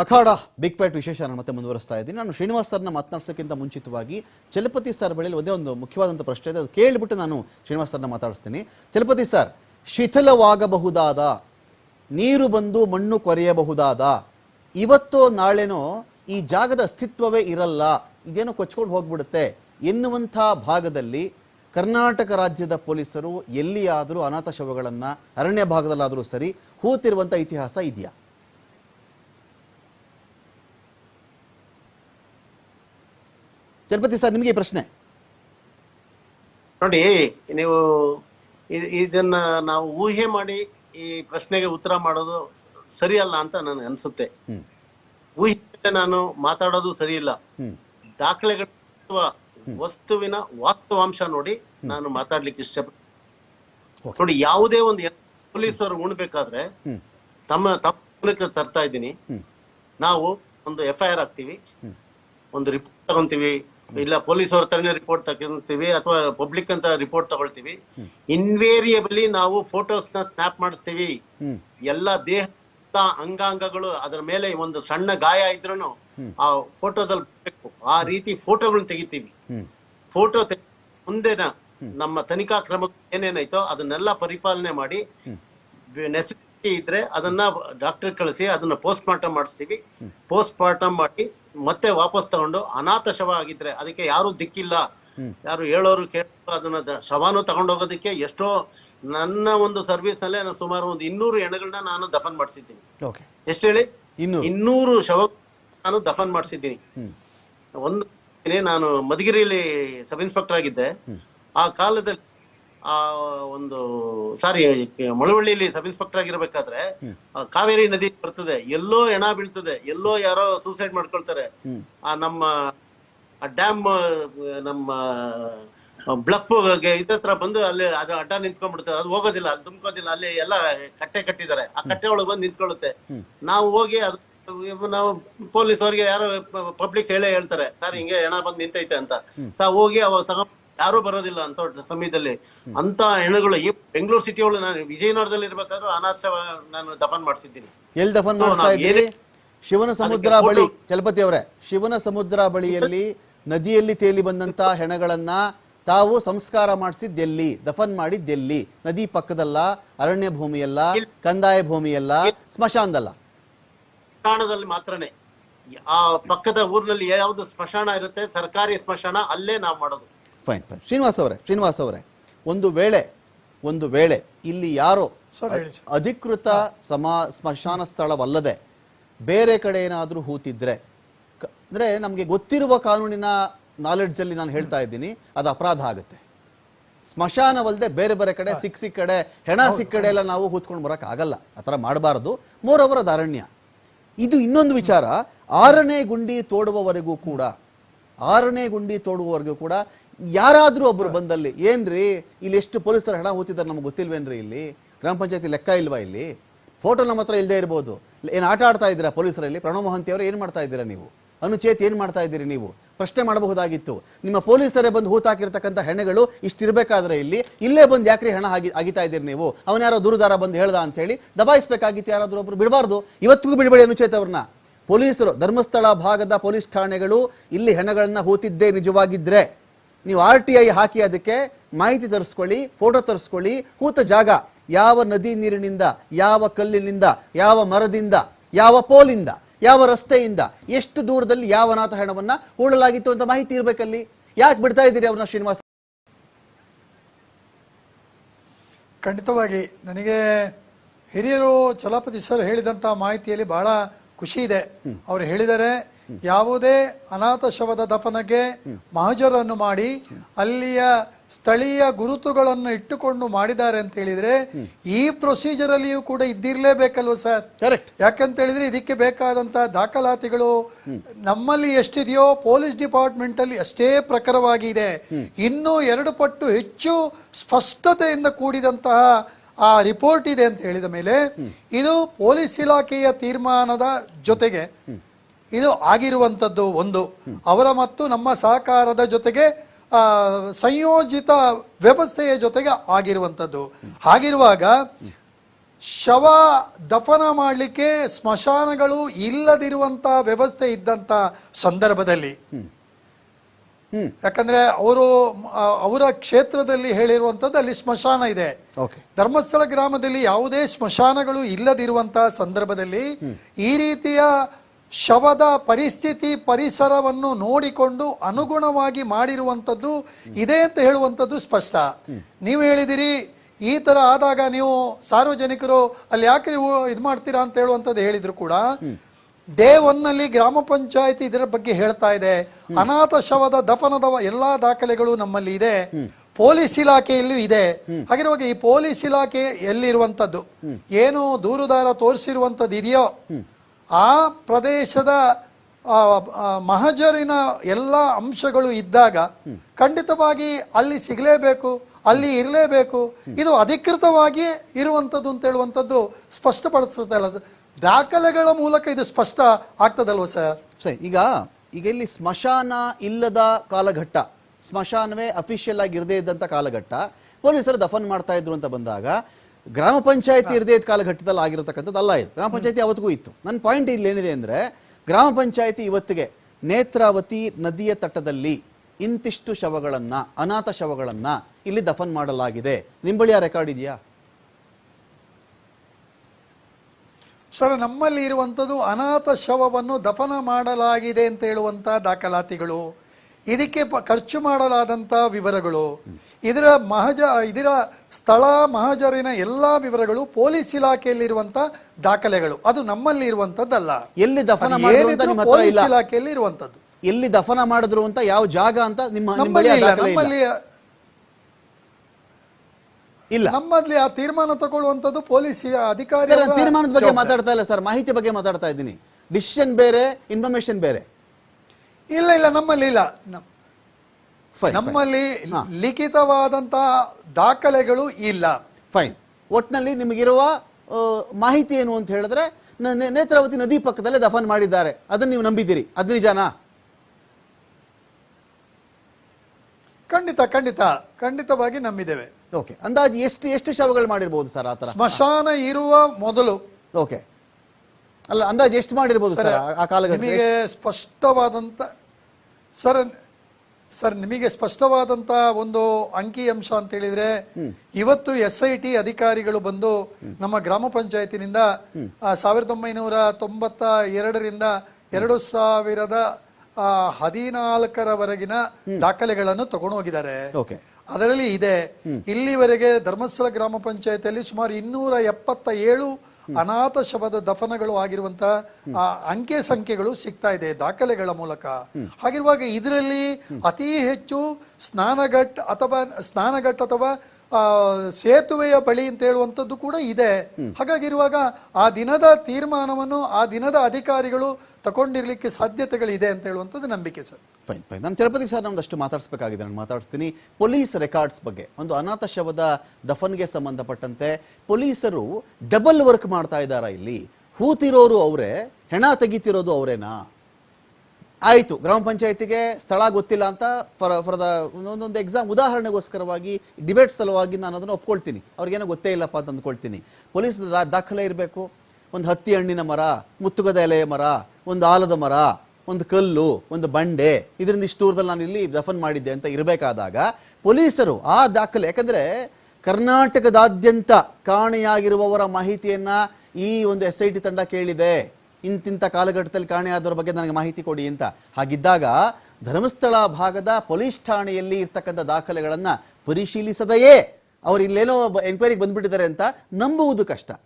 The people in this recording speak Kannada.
ಅಖಾಡ ಬಿಗ್ ಫೈಟ್ ವಿಶೇಷ ನಾನು ಮತ್ತೆ ಮುಂದುವರಿಸ್ತಾ ಇದ್ದೀನಿ. ನಾನು ಶ್ರೀನಿವಾಸ್ ಸರ್ನ ಮಾತನಾಡಿಸೋಕ್ಕಿಂತ ಮುಂಚಿತವಾಗಿ ಚಲಪತಿ ಸರ್ ಬಳಿ ಒಂದೇ ಒಂದು ಮುಖ್ಯವಾದಂಥ ಪ್ರಶ್ನೆ ಇದೆ. ಅದು ಕೇಳಿಬಿಟ್ಟು ನಾನು ಶ್ರೀನಿವಾಸ್ ಸರ್ನ ಮಾತಾಡಿಸ್ತೀನಿ. ಚಲಪತಿ ಸರ್, ಶಿಥಿಲವಾಗಬಹುದಾದ, ನೀರು ಬಂದು ಮಣ್ಣು ಕೊರೆಯಬಹುದಾದ, ಇವತ್ತೋ ನಾಳೆನೋ ಈ ಜಾಗದ ಅಸ್ತಿತ್ವವೇ ಇರಲ್ಲ, ಇದೇನೋ ಕೊಚ್ಕೊಂಡು ಹೋಗ್ಬಿಡುತ್ತೆ ಎನ್ನುವಂಥ ಭಾಗದಲ್ಲಿ ಕರ್ನಾಟಕ ರಾಜ್ಯದ ಪೊಲೀಸರು ಎಲ್ಲಿಯಾದರೂ ಅನಾಥ ಶವಗಳನ್ನು ಅರಣ್ಯ ಭಾಗದಲ್ಲಾದರೂ ಸರಿ ಹೂತಿರುವಂಥ ಇತಿಹಾಸ ಇದೆಯಾ? ಚಲಪತಿ ಸರ್ ನಿಮಗೆ ಪ್ರಶ್ನೆ. ನೋಡಿ ನೀವು ಇದನ್ನ ನಾವು ಊಹೆ ಮಾಡಿ ಈ ಪ್ರಶ್ನೆಗೆ ಉತ್ತರ ಮಾಡೋದು ಸರಿಯಲ್ಲ ಅಂತ ನನಗೆ ಅನ್ಸುತ್ತೆ. ಊಹೆ ನಾನು ಮಾತಾಡೋದು ಸರಿ ಇಲ್ಲ ದಾಖಲೆಗಳ ವಸ್ತುವಿನ ವಾಸ್ತವಾಂಶ ನೋಡಿ ನಾನು ಮಾತಾಡ್ಲಿಕ್ಕೆ ಇಷ್ಟಪಡ್ತೀನಿ. ನೋಡಿ ಯಾವುದೇ ಒಂದು ಪೊಲೀಸರು ಉಣ್ಬೇಕಾದ್ರೆ ತಮ್ಮ ತಮ್ಮ ತರ್ತಾ ಇದ್ದೀನಿ. ನಾವು ಒಂದು ಎಫ್ ಐ ಆರ್ ಹಾಕ್ತಿವಿ. ಒಂದು ರಿಪೋರ್ಟ್ ತಗೊಂತೀವಿ. ಇಲ್ಲ, ಪೊಲೀಸ್ ಅವ್ರ ತರನೇ ರಿಪೋರ್ಟ್ ತಗೊಂತೀವಿ ಅಥವಾ ಪಬ್ಲಿಕ್ ಅಂತ ರಿಪೋರ್ಟ್ ತಗೊಳ್ತೀವಿ. ಇನ್ವೇರಿಯಬಲಿ ನಾವು ಫೋಟೋಸ್ನ ಸ್ನಾಪ್ ಮಾಡಿಸ್ತೀವಿ. ಎಲ್ಲ ದೇಹದ ಅಂಗಾಂಗಗಳು ಅದರ ಮೇಲೆ ಒಂದು ಸಣ್ಣ ಗಾಯ ಇದ್ರು ಆ ಫೋಟೋದಲ್ಲಿ ಆ ರೀತಿ ಫೋಟೋಗಳನ್ನ ತೆಗಿತೀವಿ. ಫೋಟೋ ಮುಂದೆನ ನಮ್ಮ ತನಿಖಾ ಕ್ರಮ ಏನೇನಾಯ್ತೋ ಅದನ್ನೆಲ್ಲ ಪರಿಪಾಲನೆ ಮಾಡಿ ನೆಸೆಸಿಟಿ ಇದ್ರೆ ಅದನ್ನ ಡಾಕ್ಟರ್ ಕಳಿಸಿ ಅದನ್ನ ಪೋಸ್ಟ್ ಮಾರ್ಟಮ್ ಮಾಡಿಸ್ತೀವಿ. ಪೋಸ್ಟ್ ಮಾರ್ಟಮ್ ಮಾಡಿ ಮತ್ತೆ ವಾಪಸ್ ತಗೊಂಡು ಅನಾಥ ಶವ ಆಗಿದ್ರೆ ಅದಕ್ಕೆ ಯಾರು ದಿಕ್ಕಿಲ್ಲ. ಯಾರು ಹೇಳೋರು ಕೇಳೋರು ಅದನ್ನ ಶವಾನು ತಗೊಂಡೋಗೋದಕ್ಕೆ ಎಷ್ಟೋ ನನ್ನ ಒಂದು ಸರ್ವಿಸ್ ನಲ್ಲೇ ನಾನು ಸುಮಾರು ಒಂದು ಇನ್ನೂರು ಹೆಣಗಳನ್ನ ನಾನು ದಫನ್ ಮಾಡಿಸಿದ್ದೀನಿ. ಎಷ್ಟು ಹೇಳಿ? ಇನ್ನು ಇನ್ನೂರು ಶವ ನಾನು ದಫನ್ ಮಾಡಿಸಿದ್ದೀನಿ. ಒಂದು ದಿನ ನಾನು ಮಧುಗಿರಿಯಲ್ಲಿ ಸಬ್ ಇನ್ಸ್ಪೆಕ್ಟರ್ ಆಗಿದ್ದೆ. ಆ ಕಾಲದಲ್ಲಿ ಆ ಒಂದು ಸಾರಿ ಮಳವಳ್ಳಿಯಲ್ಲಿ ಸಬ್ ಇನ್ಸ್ಪೆಕ್ಟರ್ ಆಗಿರ್ಬೇಕಾದ್ರೆ ಕಾವೇರಿ ನದಿ ಬರ್ತದೆ ಎಲ್ಲೋ ಹೆಣ ಬೀಳ್ತದೆ ಎಲ್ಲೋ ಯಾರೋ ಸೂಸೈಡ್ ಮಾಡ್ಕೊಳ್ತಾರೆ. ಆ ನಮ್ಮ ಡ್ಯಾಮ್ ನಮ್ಮ ಬ್ಲಫ್ ಇದ್ರ ಬಂದು ಅಲ್ಲಿ ಅದು ಅಡ್ಡ ನಿಂತ್ಕೊಂಡ್ಬಿಡ್ತದೆ ಅದು ಹೋಗೋದಿಲ್ಲ ಅಲ್ಲಿ ತುಂಬ್ಕೋದಿಲ್ಲ ಅಲ್ಲಿ ಎಲ್ಲ ಕಟ್ಟೆ ಕಟ್ಟಿದ್ದಾರೆ. ಆ ಕಟ್ಟೆ ಒಳಗೆ ಬಂದು ನಿಂತ್ಕೊಳ್ಳುತ್ತೆ. ನಾವು ಹೋಗಿ ಅದು ನಾವು ಪೊಲೀಸ್ ಅವ್ರಿಗೆ ಯಾರೋ ಪಬ್ಲಿಕ್ ಹೇಳೇ ಹೇಳ್ತಾರೆ ಸರ್ ಹಿಂಗೆ ಹೆಣ ಬಂದು ನಿಂತೈತೆ ಅಂತ. ಸರ್ ಹೋಗಿ ಅವಾಗ ತಗೊಂಡ್ ಯಾರು ಬರೋದಿಲ್ಲ ಅಂತ ಸಮಯದಲ್ಲಿ ಅಂತ ಹೆಣಗಳು ಈ ಬೆಂಗಳೂರು ಸಿಟಿ ಒಳಗೆ ನಾನು ವಿಜಯನಗರದಲ್ಲಿ ಇರ್ಬೇಕಾದ್ರೂ ಅನಾಥ ನಾನು ದಫನ್ ಮಾಡಿಸಿದ್ದೀನಿ. ಎಲ್ಲಿ ದಫನ್ ಮಾಡಿಸ್ತಾ ನಾವು ಇದ್ದೀರಿ? ಶಿವನ ಸಮುದ್ರ ಬಳಿ ಚಲಪತಿ ಅವರೇ ಶಿವನ ಸಮುದ್ರ ಬಳಿಯಲ್ಲಿ ನದಿಯಲ್ಲಿ ತೇಲಿ ಬಂದಂತ ಹೆಣಗಳನ್ನ ತಾವು ಸಂಸ್ಕಾರ ಮಾಡಿಸಿದ್ದೆಲ್ಲಿ ದಫನ್ ಮಾಡಿದ್ದೆಲ್ಲಿ ನದಿ ಪಕ್ಕದಲ್ಲ ಅರಣ್ಯ ಭೂಮಿಯಲ್ಲ ಕಂದಾಯ ಭೂಮಿಯಲ್ಲ ಸ್ಮಶಾನದಲ್ಲ? ಸ್ಮಶಾನದಲ್ಲಿ ಮಾತ್ರನೇ. ಆ ಪಕ್ಕದ ಊರಿನಲ್ಲಿ ಯಾವ್ದು ಸ್ಮಶಾನ ಇರುತ್ತೆ ಸರ್ಕಾರಿ ಸ್ಮಶಾನ ಅಲ್ಲೇ ನಾವು ಮಾಡೋದು. ಫೈನ್ ಫೈನ್ ಶ್ರೀನಿವಾಸ್ ಅವರೇ ಶ್ರೀನಿವಾಸ್ ಅವರೇ ಒಂದು ವೇಳೆ ಒಂದು ವೇಳೆ ಇಲ್ಲಿ ಯಾರೋ ಸರ್ ಹೇಳಿ ಸರ್. ಅಧಿಕೃತ ಸಮಾ ಸ್ಮಶಾನ ಸ್ಥಳವಲ್ಲದೆ ಬೇರೆ ಕಡೆ ಏನಾದರೂ ಹೂತಿದ್ರೆ ಕ- ಅಂದ್ರೆ ನಮಗೆ ಗೊತ್ತಿರುವ ಕಾನೂನಿನ ನಾಲೆಡ್ಜಲ್ಲಿ ನಾನು ಹೇಳ್ತಾ ಇದ್ದೀನಿ ಅದು ಅಪರಾಧ ಆಗುತ್ತೆ. ಸ್ಮಶಾನವಲ್ಲದೆ ಬೇರೆ ಬೇರೆ ಕಡೆ ಸಿಕ್ ಸಿಕ್ಕ ಕಡೆ ಹೆಣ ಸಿಕ್ಕ ಕಡೆ ಎಲ್ಲ ನಾವು ಹೂತ್ಕೊಂಡು ಬರೋಕ್ಕಾಗಲ್ಲ ಆಗಲ್ಲ. ಆ ಥರ ಮಾಡಬಾರದು. ಮೂರವರ ಧಾರಣ್ಯ ಅದು ಅರಣ್ಯ ಇದು ಇನ್ನೊಂದು ವಿಚಾರ. ಆರನೇ ಗುಂಡಿ ತೋಡುವವರೆಗೂ ಕೂಡ ಆರನೇ ಗುಂಡಿ ತೋಡುವವರೆಗೂ ಕೂಡ ಯಾರಾದರೂ ಒಬ್ಬರು ಬಂದಲ್ಲಿ, ಏನ್ರಿ, ಇಲ್ಲಿ ಎಷ್ಟು ಪೊಲೀಸರು ಹಣ ಹೂತಿದ್ದಾರೆ ನಮ್ಗೆ ಗೊತ್ತಿಲ್ವೇನ್ರಿ ಇಲ್ಲಿ? ಗ್ರಾಮ ಪಂಚಾಯತಿ ಲೆಕ್ಕ ಇಲ್ವಾ ಇಲ್ಲಿ? ಫೋಟೋ ನಮ್ಮ ಹತ್ರ ಇಲ್ಲದೆ ಇರ್ಬೋದು. ಏನು ಆಟ ಆಡ್ತಾ ಇದ್ದೀರಾ ಪೊಲೀಸರಲ್ಲಿ? ಪ್ರಣವ್ ಮಹಂತಿ ಅವರು ಏನು ಮಾಡ್ತಾ ಇದ್ದೀರಾ ನೀವು? ಅನುಚೇತ್ ಏನು ಮಾಡ್ತಾ ಇದ್ದೀರಿ ನೀವು? ಪ್ರಶ್ನೆ ಮಾಡಬಹುದಾಗಿತ್ತು. ನಿಮ್ಮ ಪೊಲೀಸರೇ ಬಂದು ಹೂತಾಕಿರ್ತಕ್ಕಂಥ ಹೆಣಗಳು ಇಷ್ಟಿರಬೇಕಾದ್ರೆ ಇಲ್ಲಿ, ಇಲ್ಲೇ ಬಂದು ಯಾಕ್ರಿ ಹಣ ಆಗಿ ಆಗಿತಾ ಇದ್ದೀರಿ ನೀವು? ಅವನ ಯಾರೋ ದೂರುದಾರ ಬಂದು ಹೇಳ್ದ ಅಂತ ಹೇಳಿ ದಬಾಯಿಸ್ಬೇಕಾಗಿತ್ತು ಯಾರಾದರೂ ಒಬ್ರು ಬಿಡಬಾರ್ದು. ಇವತ್ತಿಗೂ ಬಿಡಬೇಡಿ ಅನುಚೇತ್ ಅವ್ರನ್ನ. ಪೊಲೀಸರು ಧರ್ಮಸ್ಥಳ ಭಾಗದ ಪೊಲೀಸ್ ಠಾಣೆಗಳು ಇಲ್ಲಿ ಹೆಣಗಳನ್ನು ಹೂತಿದ್ದೇ ನಿಜವಾಗಿದ್ರೆ ನೀವು ಆರ್ ಟಿ ಐ ಹಾಕಿ ಅದಕ್ಕೆ ಮಾಹಿತಿ ತರಿಸ್ಕೊಳ್ಳಿ ಫೋಟೋ ತರಿಸ್ಕೊಳ್ಳಿ ಹೂತ ಜಾಗ ಯಾವ ನದಿ ನೀರಿನಿಂದ ಯಾವ ಕಲ್ಲಿನಿಂದ ಯಾವ ಮರದಿಂದ ಯಾವ ಪೋಲಿಂದ ಯಾವ ರಸ್ತೆಯಿಂದ ಎಷ್ಟು ದೂರದಲ್ಲಿ ಯಾವ ಅನಾಥ ಹಣವನ್ನು ಹೂಡಲಾಗಿತ್ತು ಅಂತ ಮಾಹಿತಿ ಇರಬೇಕಲ್ಲಿ. ಯಾಕೆ ಬಿಡ್ತಾ ಇದ್ದೀರಿ ಅವ್ರನ್ನ ಶ್ರೀನಿವಾಸ? ಖಂಡಿತವಾಗಿ ನನಗೆ ಹಿರಿಯರು ಚಲಪತಿ ಸರ್ ಹೇಳಿದಂಥ ಮಾಹಿತಿಯಲ್ಲಿ ಬಹಳ ಖುಷಿ ಇದೆ. ಅವರು ಹೇಳಿದರೆ ಯಾವುದೇ ಅನಾಥ ಶವದ ದಫನಗೆ ಮಹಜರನ್ನು ಮಾಡಿ ಅಲ್ಲಿಯ ಸ್ಥಳೀಯ ಗುರುತುಗಳನ್ನು ಇಟ್ಟುಕೊಂಡು ಮಾಡಿದ್ದಾರೆ ಅಂತ ಹೇಳಿದ್ರೆ ಈ ಪ್ರೊಸೀಜರ್ ಅಲ್ಲಿಯೂ ಕೂಡ ಇದ್ದಿರಲೇಬೇಕಲ್ವ ಸರ್? ಕರೆಕ್ಟ್ ಯಾಕಂತ ಹೇಳಿದ್ರೆ ಇದಕ್ಕೆ ಬೇಕಾದಂತಹ ದಾಖಲಾತಿಗಳು ನಮ್ಮಲ್ಲಿ ಎಷ್ಟಿದೆಯೋ ಪೊಲೀಸ್ ಡಿಪಾರ್ಟ್ಮೆಂಟ್ ಅಲ್ಲಿ ಅಷ್ಟೇ ಪ್ರಖರವಾಗಿದೆ ಇನ್ನೂ ಎರಡು ಪಟ್ಟು ಹೆಚ್ಚು ಸ್ಪಷ್ಟತೆಯಿಂದ ಕೂಡಿದಂತಹ ಆ ರಿಪೋರ್ಟ್ ಇದೆ ಅಂತ ಹೇಳಿದ ಮೇಲೆ ಇದು ಪೊಲೀಸ್ ಇಲಾಖೆಯ ತೀರ್ಮಾನದ ಜೊತೆಗೆ ಇದು ಆಗಿರುವಂಥದ್ದು ಒಂದು. ಅವರ ಮತ್ತು ನಮ್ಮ ಸಹಕಾರದ ಜೊತೆಗೆ ಸಂಯೋಜಿತ ವ್ಯವಸ್ಥೆಯ ಜೊತೆಗೆ ಆಗಿರುವಂಥದ್ದು. ಹಾಗಿರುವಾಗ ಶವ ದಫನ ಮಾಡಲಿಕ್ಕೆ ಸ್ಮಶಾನಗಳು ಇಲ್ಲದಿರುವಂತ ವ್ಯವಸ್ಥೆ ಇದ್ದಂತ ಸಂದರ್ಭದಲ್ಲಿ. ಯಾಕಂದ್ರೆ ಅವರು ಅವರ ಕ್ಷೇತ್ರದಲ್ಲಿ ಹೇಳಿರುವಂಥದ್ದು ಅಲ್ಲಿ ಸ್ಮಶಾನ ಇದೆ. ಓಕೆ. ಧರ್ಮಸ್ಥಳ ಗ್ರಾಮದಲ್ಲಿ ಯಾವುದೇ ಸ್ಮಶಾನಗಳು ಇಲ್ಲದಿರುವಂತಹ ಸಂದರ್ಭದಲ್ಲಿ ಈ ರೀತಿಯ ಶವದ ಪರಿಸ್ಥಿತಿ ಪರಿಸರವನ್ನು ನೋಡಿಕೊಂಡು ಅನುಗುಣವಾಗಿ ಮಾಡಿರುವಂಥದ್ದು ಇದೆ ಅಂತ ಹೇಳುವಂಥದ್ದು ಸ್ಪಷ್ಟ. ನೀವು ಹೇಳಿದಿರಿ, ಈ ತರ ಆದಾಗ ನೀವು ಸಾರ್ವಜನಿಕರು ಅಲ್ಲಿ ಯಾಕೆ ನೀವು ಇದು ಮಾಡ್ತೀರಾ ಅಂತ ಹೇಳುವಂಥದ್ದು ಹೇಳಿದ್ರು ಕೂಡ. ಡೇ ಒನ್ನಲ್ಲಿ ಗ್ರಾಮ ಪಂಚಾಯತಿ ಇದರ ಬಗ್ಗೆ ಹೇಳ್ತಾ ಇದೆ. ಅನಾಥ ಶವದ ದಫನದ ಎಲ್ಲಾ ದಾಖಲೆಗಳು ನಮ್ಮಲ್ಲಿ ಇದೆ. ಪೊಲೀಸ್ ಇಲಾಖೆಯಲ್ಲೂ ಇದೆ. ಹಾಗಿರುವಾಗ ಈ ಪೊಲೀಸ್ ಇಲಾಖೆ ಎಲ್ಲಿರುವಂಥದ್ದು? ಏನು ದೂರುದಾರ ತೋರಿಸಿರುವಂಥದ್ದು ಇದೆಯೋ? ಆ ಪ್ರದೇಶದ ಮಹಜರಿನ ಎಲ್ಲ ಅಂಶಗಳು ಇದ್ದಾಗ ಖಂಡಿತವಾಗಿ ಅಲ್ಲಿ ಸಿಗಲೇಬೇಕು ಅಲ್ಲಿ ಇರಲೇಬೇಕು. ಇದು ಅಧಿಕೃತವಾಗಿ ಇರುವಂಥದ್ದು ಅಂತ ಹೇಳುವಂಥದ್ದು ಸ್ಪಷ್ಟಪಡಿಸುತ್ತಲ್ಲ ದಾಖಲೆಗಳ ಮೂಲಕ ಇದು ಸ್ಪಷ್ಟ ಆಗ್ತದಲ್ವ ಸರ್? ಸರಿ ಈಗ ಈಗ ಇಲ್ಲಿ ಸ್ಮಶಾನ ಇಲ್ಲದ ಕಾಲಘಟ್ಟ ಸ್ಮಶಾನವೇ ಅಫಿಷಿಯಲ್ ಆಗಿ ಇರದೇ ಇದ್ದಂಥ ಕಾಲಘಟ್ಟ ಪೊಲೀಸರು ದಫನ್ ಮಾಡ್ತಾ ಇದ್ರು ಅಂತ ಬಂದಾಗ ಗ್ರಾಮ ಪಂಚಾಯತಿ ಇರದೇ ಇದ್ದ ಕಾಲಘಟ್ಟದಲ್ಲಿ ಆಗಿರತಕ್ಕಂಥದ್ದು ಅಲ್ಲ ಇದು. ಗ್ರಾಮ ಪಂಚಾಯತಿ ಅವತ್ತಿಗೂ ಇತ್ತು. ನನ್ನ ಪಾಯಿಂಟ್ ಇಲ್ಲಿ ಏನಿದೆ ಅಂದರೆ, ಗ್ರಾಮ ಪಂಚಾಯತಿ ಇವತ್ತಿಗೆ ನೇತ್ರಾವತಿ ನದಿಯ ತಟದಲ್ಲಿ ಇಂತಿಷ್ಟು ಶವಗಳನ್ನು, ಅನಾಥ ಶವಗಳನ್ನು ಇಲ್ಲಿ ದಫನ್ ಮಾಡಲಾಗಿದೆ. ನಿಮ್ಮ ಬಳಿ ಆ ರೆಕಾರ್ಡ್ ಇದೆಯಾ? ಸರ್, ನಮ್ಮಲ್ಲಿ ಇರುವಂಥದ್ದು ಅನಾಥ ಶವವನ್ನು ದಫನ ಮಾಡಲಾಗಿದೆ ಅಂತ ಹೇಳುವಂಥ ದಾಖಲಾತಿಗಳು. ಇದಕ್ಕೆ ಖರ್ಚು ಮಾಡಲಾದಂಥ ವಿವರಗಳು ಇದರ ಮಹಜ ಇದರ ಸ್ಥಳ ಮಹಜರಿನ ಎಲ್ಲ ವಿವರಗಳು ಪೊಲೀಸ್ ಇಲಾಖೆಯಲ್ಲಿರುವಂತಹ ದಾಖಲೆಗಳು. ಅದು ನಮ್ಮಲ್ಲಿ ಇರುವಂತದ್ದಲ್ಲ. ಎಲ್ಲಿ ದಫನ ಪೊಲೀಸ್ ಇಲಾಖೆಯಲ್ಲಿ ಇರುವಂತದ್ದು. ಎಲ್ಲಿ ದಫನ ಮಾಡಿದ್ರು ಅಂತ ಯಾವ ಜಾಗ ಅಂತ ನಿಮ್ಮ ನಿಮ್ಮ ನಮ್ಮಲ್ಲಿ ಇಲ್ಲ. ನಮ್ಮಲ್ಲಿ ಆ ತೀರ್ಮಾನ ತಗೊಳ್ಳುವಂಥದ್ದು ಪೊಲೀಸ್ ಅಧಿಕಾರಿ ತೀರ್ಮಾನದ ಬಗ್ಗೆ ಮಾತಾಡ್ತಾ ಇಲ್ಲ ಸರ್. ಮಾಹಿತಿ ಬಗ್ಗೆ ಮಾತಾಡ್ತಾ ಇದ್ದೀನಿ. ಡಿಸಿಷನ್ ಬೇರೆ ಇನ್ಫಾರ್ಮೇಶನ್ ಬೇರೆ. ಇಲ್ಲ ಇಲ್ಲ ನಮ್ಮಲ್ಲಿ ಇಲ್ಲ. ಫೈನ್ ನಮ್ಮಲ್ಲಿ ಹಾ. ಲಿಖಿತವಾದಂತಹ ದಾಖಲೆಗಳು ಇಲ್ಲ. ಫೈನ್ ಒಟ್ನಲ್ಲಿ ನಿಮಗಿರುವ ಆ, ಮಾಹಿತಿ ಏನು ಅಂತ ಹೇಳಿದ್ರೆ ನ- ನೆ- ನೇತ್ರಾವತಿ ನದಿ ಪಕ್ಕದಲ್ಲೇ ದಫನ್ ಮಾಡಿದ್ದಾರೆ. ಅದನ್ನ ನೀವು ನಂಬಿದ್ದೀರಿ. ಅದು ನಿಜಾನಾ? ಖಂಡಿತ ಖಂಡಿತ. ಖಂಡಿತವಾಗಿ ನಂಬಿದ್ದೇವೆ. ಓಕೆ ಅಂದಾಜು ಎಷ್ಟು ಎಷ್ಟು ಶವಗಳು ಮಾಡಿರ್ಬೋದು ಸರ್ ಆ ಥರ? ಸ್ಮಶಾನ ಇರುವ ಮೊದಲು ಓಕೆ ಅಲ್ಲ ಅಂದಾಜು ಎಷ್ಟು ಮಾಡಿರ್ಬೋದು ಸರ್ ಆ- ಕಾಲ ನಿಮಗೆ ಸ್ಪಷ್ಟವಾದಂತ ಸರ್ ಸರ್ ನಿಮಗೆ ಸ್ಪಷ್ಟವಾದಂತ ಒಂದು ಅಂಕಿ ಅಂಶ ಅಂತ ಹೇಳಿದ್ರೆ ಇವತ್ತು ಎಸ್ ಐ ಟಿ ಅಧಿಕಾರಿಗಳು ಬಂದು ನಮ್ಮ ಗ್ರಾಮ ಪಂಚಾಯತಿನಿಂದ ಸಾವಿರದ ಒಂಬೈನೂರ ತೊಂಬತ್ತ ಎರಡರಿಂದ ಎರಡು ಸಾವಿರದ ಆ, ಹದಿನಾಲ್ಕರವರೆಗಿನ ದಾಖಲೆಗಳನ್ನು ತಗೊಂಡು ಹೋಗಿದ್ದಾರೆ. ಓಕೆ. ಅದರಲ್ಲಿ ಇದೆ ಇಲ್ಲಿವರೆಗೆ ಧರ್ಮಸ್ಥಳ ಗ್ರಾಮ ಪಂಚಾಯತಿಯಲ್ಲಿ ಸುಮಾರು ಇನ್ನೂರ ಎಪ್ಪತ್ತ ಏಳು ಅನಾಥ ಶವದ ದಫನಗಳು ಆಗಿರುವಂತ ಆ ಅಂಕೆ ಸಂಖ್ಯೆಗಳು ಸಿಗ್ತಾ ಇದೆ ದಾಖಲೆಗಳ ಮೂಲಕ. ಹಾಗಿರುವಾಗ ಇದರಲ್ಲಿ ಅತಿ ಹೆಚ್ಚು ಸ್ನಾನಘಟ್ ಅಥವಾ ಸ್ನಾನಘಟ್ ಅಥವಾ ಸೇತುವೆಯ ಬಳಿ ಅಂತ ಹೇಳುವಂಥದ್ದು ಕೂಡ ಇದೆ. ಹಾಗಾಗಿರುವಾಗ ಆ ದಿನದ ತೀರ್ಮಾನವನ್ನು ಆ ದಿನದ ಅಧಿಕಾರಿಗಳು ತಗೊಂಡಿರ್ಲಿಕ್ಕೆ ಸಾಧ್ಯತೆಗಳಿದೆ ಅಂತ ಹೇಳುವಂಥದ್ದು ನಂಬಿಕೆ ಸರ್. ಫೈನ್ ಫೈನ್ ನಾನು ತಿರುಪತಿ ಸರ್ ನಮ್ದಷ್ಟು ಮಾತಾಡಿಸ್ಬೇಕಾಗಿದೆ. ನಾನು ಮಾತಾಡಿಸ್ತೀನಿ. ಪೊಲೀಸ್ ರೆಕಾರ್ಡ್ಸ್ ಬಗ್ಗೆ ಒಂದು ಅನಾಥ ಶವದ ದಫನ್ಗೆ ಸಂಬಂಧಪಟ್ಟಂತೆ ಪೊಲೀಸರು ಡಬಲ್ ವರ್ಕ್ ಮಾಡ್ತಾ ಇದ್ದಾರಾ ಇಲ್ಲಿ? ಹೂತಿರೋರು ಅವರೇ ಹೆಣ ತೆಗಿತಿರೋದು ಅವರೇನಾ? ಆಯಿತು. ಗ್ರಾಮ ಪಂಚಾಯತಿಗೆ ಸ್ಥಳ ಗೊತ್ತಿಲ್ಲ ಅಂತ ಫಾರ್ ಫಾರ್ ದ ಒಂದೊಂದು ಎಕ್ಸಾಮ್ ಉದಾಹರಣೆಗೋಸ್ಕರವಾಗಿ ಡಿಬೇಟ್ ಸಲುವಾಗಿ ನಾನು ಅದನ್ನು ಒಪ್ಕೊಳ್ತೀನಿ. ಅವ್ರಿಗೇನೋ ಗೊತ್ತೇ ಇಲ್ಲಪ್ಪ ಅಂತ ಅಂದ್ಕೊಳ್ತೀನಿ. ಪೊಲೀಸ್ ದಾಖಲೆ ಇರಬೇಕು. ಒಂದು ಹತ್ತಿ ಹಣ್ಣಿನ ಮರ, ಮುತ್ತುಗದ ಎಲೆಯ ಮರ, ಒಂದು ಆಲದ ಮರ, ಒಂದು ಕಲ್ಲು, ಒಂದು ಬಂಡೆ, ಇದರಿಂದ ಇಷ್ಟು ದೂರದಲ್ಲಿ ನಾನು ಇಲ್ಲಿ ದಫನ್ ಮಾಡಿದ್ದೆ ಅಂತ ಇರಬೇಕಾದಾಗ ಪೊಲೀಸರು ಆ ದಾಖಲೆ, ಯಾಕಂದರೆ ಕರ್ನಾಟಕದಾದ್ಯಂತ ಕಾಣೆಯಾಗಿರುವವರ ಮಾಹಿತಿಯನ್ನು ಈ ಒಂದು ಎಸ್ ಐ ಟಿ ತಂಡ ಕೇಳಿದೆ. ಇಂತಿಂಥ ಕಾಲಘಟ್ಟದಲ್ಲಿ ಕಾಣೆಯಾದವರ ಬಗ್ಗೆ ನನಗೆ ಮಾಹಿತಿ ಕೊಡಿ ಅಂತ. ಹಾಗಿದ್ದಾಗ ಧರ್ಮಸ್ಥಳ ಭಾಗದ ಪೊಲೀಸ್ ಠಾಣೆಯಲ್ಲಿ ಇರ್ತಕ್ಕಂಥ ದಾಖಲೆಗಳನ್ನು ಪರಿಶೀಲಿಸದೆಯೇ? ಅವರು ಇಲ್ಲೇನೋ ಎನ್ಕ್ವೈರಿಗೆ ಬಂದುಬಿಟ್ಟಿದ್ದಾರೆ ಅಂತ ನಂಬುವುದು ಕಷ್ಟ.